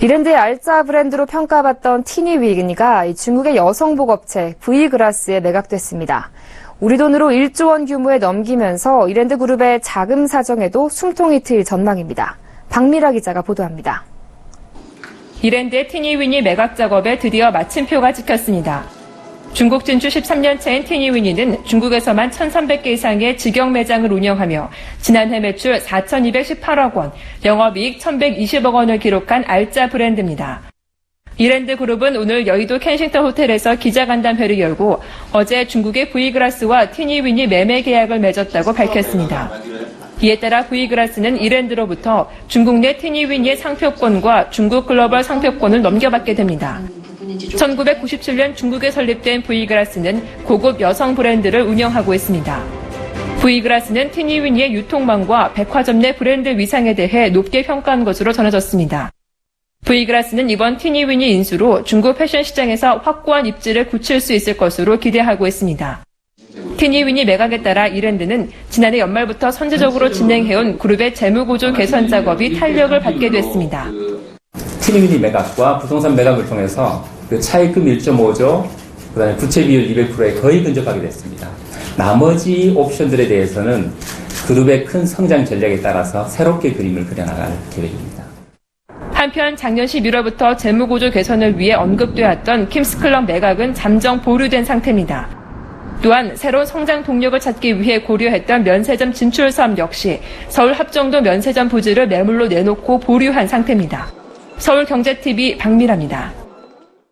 이랜드의 알짜 브랜드로 평가받던 티니위그니가 중국의 여성복 업체 V그라스에 매각됐습니다. 우리 돈으로 1조 원 규모에 넘기면서 이랜드 그룹의 자금 사정에도 숨통이 트일 전망입니다. 박미라 기자가 보도합니다. 이랜드의 티니위니 매각 작업에 드디어 마침표가 찍혔습니다. 중국 진출 13년 차인 티니위니는 중국에서만 1,300개 이상의 직영 매장을 운영하며 지난해 매출 4,218억 원, 영업이익 1,120억 원을 기록한 알짜 브랜드입니다. 이랜드 그룹은 오늘 여의도 켄싱턴 호텔에서 기자간담회를 열고 어제 중국의 V그라스와 티니윈이 매매 계약을 맺었다고 밝혔습니다. 이에 따라 V그라스는 이랜드로부터 중국 내 티니윈의 상표권과 중국 글로벌 상표권을 넘겨받게 됩니다. 1997년 중국에 설립된 V그라스는 고급 여성 브랜드를 운영하고 있습니다. V그라스는 티니윈의 유통망과 백화점 내 브랜드 위상에 대해 높게 평가한 것으로 전해졌습니다. V그라스는 이번 티니윈이 인수로 중국 패션 시장에서 확고한 입지를 굳힐 수 있을 것으로 기대하고 있습니다. 티니윈이 매각에 따라 이랜드는 지난해 연말부터 선제적으로 진행해온 그룹의 재무구조 개선 작업이 탄력을 받게 됐습니다. 티니미니 매각과 부동산 매각을 통해서 그 차입금 1.5조, 그 다음에 부채 비율 200%에 거의 근접하게 됐습니다. 나머지 옵션들에 대해서는 그룹의 큰 성장 전략에 따라서 새롭게 그림을 그려나갈 계획입니다. 한편 작년 11월부터 재무구조 개선을 위해 언급되었던 킴스클럽 매각은 잠정 보류된 상태입니다. 또한 새로운 성장 동력을 찾기 위해 고려했던 면세점 진출 사업 역시 서울 합정도 면세점 부지를 매물로 내놓고 보류한 상태입니다. 서울경제TV 박미라입니다.